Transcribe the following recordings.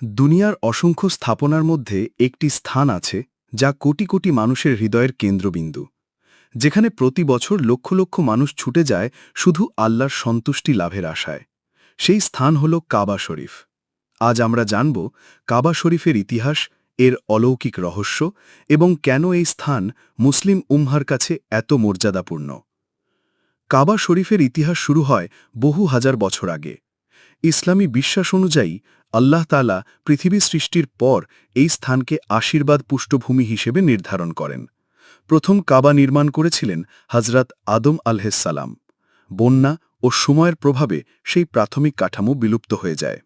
দুনিয়ার অসংখ্য স্থাপনার মধ্যে একটি স্থান আছে যা কোটি কোটি মানুষের হৃদয়ের কেন্দ্রবিন্দু। যেখানে প্রতি বছর লক্ষ লক্ষ মানুষ ছুটে যায় শুধু আল্লাহর সন্তুষ্টি লাভের আশায়। সেই স্থান হল কাবা শরীফ। আজ আমরা জানব কাবা শরীফের ইতিহাস, এর অলৌকিক রহস্য এবং কেন এই স্থান মুসলিম উম্মার কাছে এত মর্যাদাপূর্ণ। কাবা শরীফের ইতিহাস শুরু হয় বহু হাজার বছর আগে। ইসলামী বিশ্বাস অনুযায়ী আল্লাহ তালা পৃথিবী সৃষ্টির পর এই স্থানকে আশীর্বাদ পুষ্টভূমি হিসেবে নির্ধারণ করেন। প্রথম কাবা নির্মাণ করেছিলেন হজরত আদম আলহেসালাম বন্যা ও সময়ের প্রভাবে সেই প্রাথমিক কাঠামো বিলুপ্ত হয়ে যায়।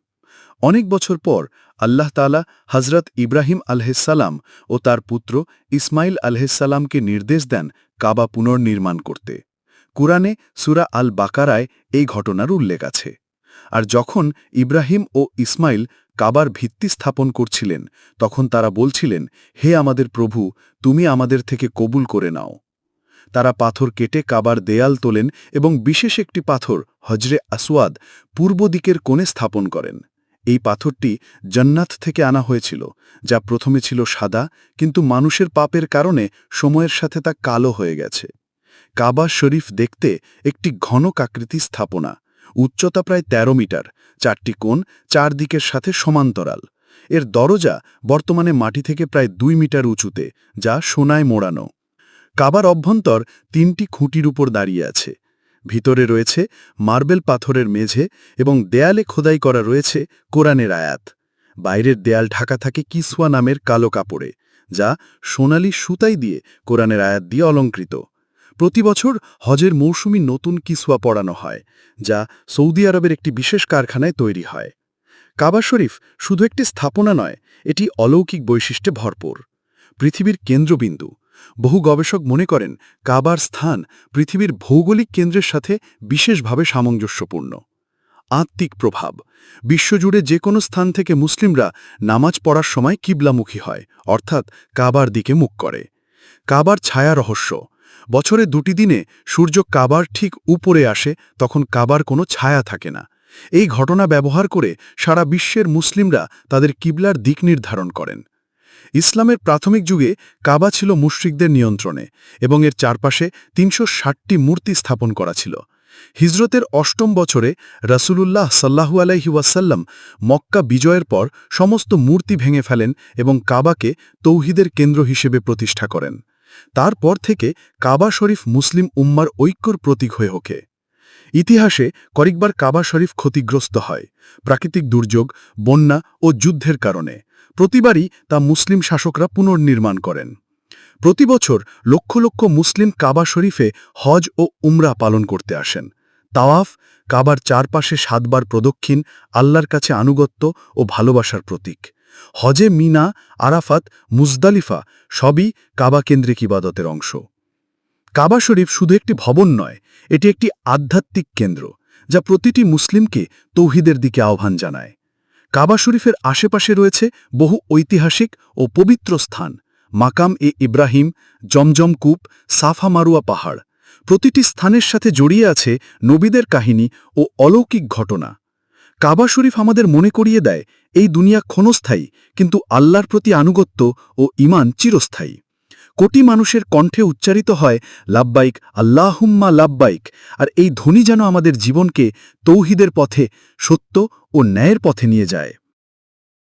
অনেক বছর পর আল্লাহ তালা হজরত ইব্রাহিম আলহেসালাম ও তার পুত্র ইসমাইল আলহেসালামকে নির্দেশ দেন কাবা পুনর্নির্মাণ করতে। কুরআনে সুরা আল বাকারায় এই ঘটনার উল্লেখ আছে। আর যখন ইব্রাহিম ও ইসমাইল কাবার ভিত্তি স্থাপন করছিলেন, তখন তারা বলছিলেন, হে আমাদের প্রভু, তুমি আমাদের থেকে কবুল করে নাও। তারা পাথর কেটে কাবার দেয়াল তোলেন এবং বিশেষ একটি পাথর হজরে আসওয়াদ, পূর্ব দিকের কোণে স্থাপন করেন। এই পাথরটি জন্নাত থেকে আনা হয়েছিল, যা প্রথমে ছিল সাদা, কিন্তু মানুষের পাপের কারণে সময়ের সাথে তা কালো হয়ে গেছে। কাবা শরীফ দেখতে একটি ঘনকাকৃতি স্থাপনা উচ্চতা প্রায় ১৩ মিটার, চারটি কোণ চারদিকের সাথে সমান্তরাল। এর দরজা বর্তমানে মাটি থেকে প্রায় দুই মিটার উঁচুতে, যা সোনায় মোড়ানো। কাবার অভ্যন্তর তিনটি খুঁটির উপর দাঁড়িয়ে আছে। ভিতরে রয়েছে মার্বেল পাথরের মেঝে এবং দেয়ালে খোদাই করা রয়েছে কোরআনের আয়াত। বাইরের দেয়াল ঢাকা থাকে কিসুয়া নামের কালো কাপড়ে, যা সোনালি সুতাই দিয়ে কোরআনের আয়াত দিয়ে অলঙ্কৃত। প্রতি বছর হজের মৌসুমি নতুন কিসুয়া পড়ানো হয়, যা সৌদি আরবের একটি বিশেষ কারখানায় তৈরি হয়। কাবা শরীফ শুধু একটি স্থাপনা নয়, এটি অলৌকিক বৈশিষ্ট্যে ভরপুর। পৃথিবীর কেন্দ্রবিন্দু। বহু গবেষক মনে করেন, কাবার স্থান পৃথিবীর ভৌগোলিক কেন্দ্রের সাথে বিশেষভাবে সামঞ্জস্যপূর্ণ। আত্মিক প্রভাব। বিশ্বজুড়ে যে কোনো স্থান থেকে মুসলিমরা নামাজ পড়ার সময় কিবলামুখী হয়, অর্থাৎ কাবার দিকে মুখ করে। কাবার ছায়া রহস্য। বছরে দুটি দিনে সূর্য কাবার ঠিক উপরে আসে, তখন কাবার কোনো ছায়া থাকে না। এই ঘটনা ব্যবহার করে সারা বিশ্বের মুসলিমরা তাদের কিবলার দিক নির্ধারণ করেন। ইসলামের প্রাথমিক যুগে কাবা ছিল মুশ্রিকদের নিয়ন্ত্রণে এবং এর চারপাশে তিনশো মূর্তি স্থাপন করা ছিল। হিজরতের অষ্টম বছরে রাসূলুল্লাহ সাল্লাহু আলাইহি ওয়াসাল্লাম মক্কা বিজয়ের পর সমস্ত মূর্তি ভেঙে ফেলেন এবং কাবাকে তৌহিদের কেন্দ্র হিসেবে প্রতিষ্ঠা করেন। তারপর থেকে কাবা শরীফ মুসলিম উম্মার ঐক্যর প্রতীক হয়ে ওঠে। ইতিহাসে কয়েকবার কাবা শরীফ ক্ষতিগ্রস্ত হয়, প্রাকৃতিক দুর্যোগ, বন্যা ও যুদ্ধের কারণে। প্রতিবারই তা মুসলিম শাসকরা পুনর্নির্মাণ করেন। প্রতি বছর লক্ষ লক্ষ মুসলিম কাবা শরীফে হজ ও উমরা পালন করতে আসেন। তাওয়াফ, কাবার চারপাশে সাতবার প্রদক্ষিণ, আল্লাহর কাছে আনুগত্য ও ভালোবাসার প্রতীক। হজে মিনা, আরাফাত, মুজদালিফা সবই কাবা কেন্দ্রিক ইবাদতের অংশ। কাবা শরীফ শুধু একটি ভবন নয়, এটি একটি আধ্যাত্মিক কেন্দ্র, যা প্রতিটি মুসলিমকে তৌহিদের দিকে আহ্বান জানায়। কাবা শরীফের আশেপাশে রয়েছে বহু ঐতিহাসিক ও পবিত্র স্থান, মাকাম এ ইব্রাহিম, জমজম কূপ, সাফা মারুয়া পাহাড়। প্রতিটি স্থানের সাথে জড়িয়ে আছে নবীদের কাহিনী ও অলৌকিক ঘটনা। কাবা শরীফ আমাদের মনে করিয়ে দেয়, এই দুনিয়া ক্ষণস্থায়ী, কিন্তু আল্লাহর প্রতি আনুগত্য ও ইমান চিরস্থায়ী। কোটি মানুষের কণ্ঠে উচ্চারিত হয়, লাব্বাইক, আল্লাহুম্মা লাব্বাইক, আর এই ধ্বনি যেন আমাদের জীবনকে তৌহিদের পথে, সত্য ও ন্যায়ের পথে নিয়ে যায়।